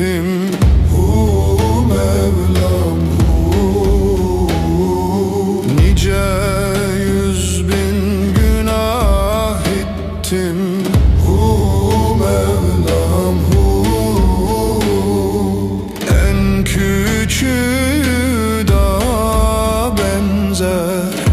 nefesim Hu Mevlam Nice yüz bin günah ettim Hu Mevlam En küçüğü da benzer.